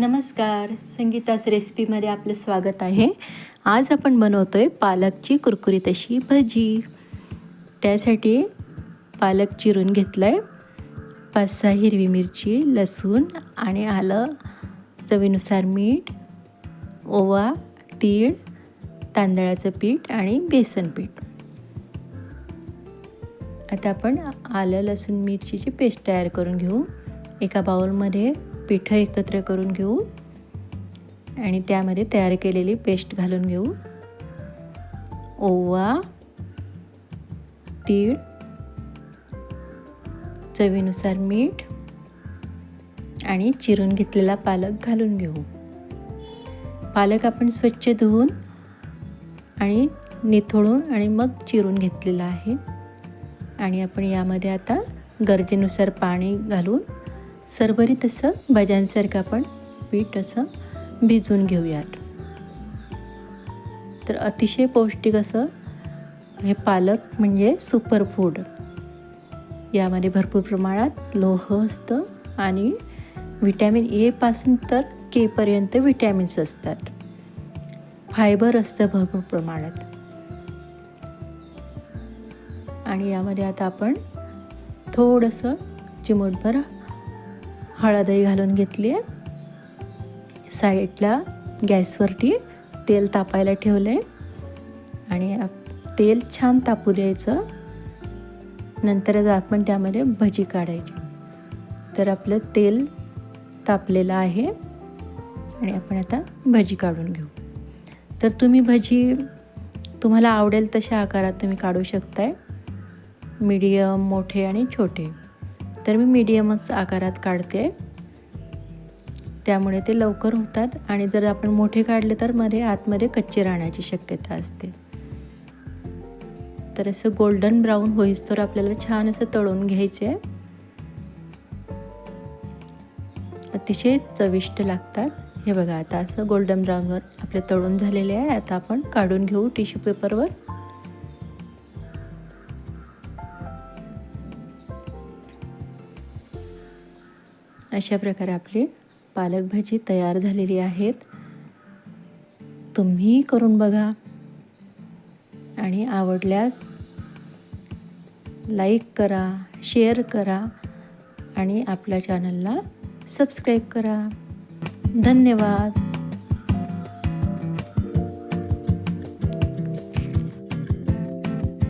नमस्कार. संगीतास रेसिपीमध्ये आपलं स्वागत आहे. आज आपण बनवतो आहे पालकची कुरकुरीत अशी भजी. त्यासाठी पालक चिरून घेतलं आहे पाच सहा हिरवी मिरची लसूण आणि आलं चवीनुसार मीठ ओवा तीळ तांदळाचं पीठ आणि बेसन पीठ. आता आपण आलं लसूण मिरचीची पेस्ट तयार करून घेऊ. एका बाउलमध्ये पिठं एकत्र करून घेऊ आणि त्यामध्ये तयार केलेली पेस्ट घालून घेऊ. ओवा तीळ चवीनुसार मीठ आणि चिरून घेतलेला पालक घालून घेऊ. पालक आपण स्वच्छ धुवून आणि निथळून आणि मग चिरून घेतलेला आहे. आणि आपण यामध्ये आता गरजेनुसार पाणी घालून सरभरीत असं भज्यांसारखं आपण पीठ असं भिजवून घेऊयात. तर अतिशय पौष्टिक असं हे पालक म्हणजे सुपर फूड. यामध्ये भरपूर प्रमाणात लोह असतं आणि व्हिटॅमिन एपासून तर केपर्यंत व्हिटॅमिन्स असतात. फायबर असतं भरपूर प्रमाणात. आणि यामध्ये आता आपण थोडंसं चिमूटभर हळदही घालून घेतली आहे. साईडला गॅसवरती तेल तापायला ठेवलं आहे आणि तेल छान तापू द्यायचं. नंतरच आपण त्यामध्ये भजी काढायची. तर आपलं तेल तापलेलं आहे. आणि आपण आता भजी काढून घेऊ. तर तुम्ही भजी तुम्हाला आवडेल तशा आकारात तुम्ही काढू शकताय. मीडियम मोठे आणि छोटे. तर मी मीडियमच आकारात काढते. त्यामुळे ते लवकर होतात आणि जर आपण मोठे काढले तर मध्ये आतमध्ये कच्चे राहण्याची शक्यता असते. तर असं गोल्डन ब्राऊन होईस तर आपल्याला छान असं तळून घ्यायचे. अतिशय चविष्ट लागतात. हे बघा आता असं गोल्डन ब्राऊनवर आपले तळून झालेले आहे. आता आपण काढून घेऊ टिश्यू पेपरवर अशा प्रकारे आपली पालक भाजी तयार झालेली आहेत. तुम्ही करून बघा. आणि आवडल्यास लाईक करा शेअर करा आणि आपल्या चॅनलला सबस्क्राईब करा. धन्यवाद.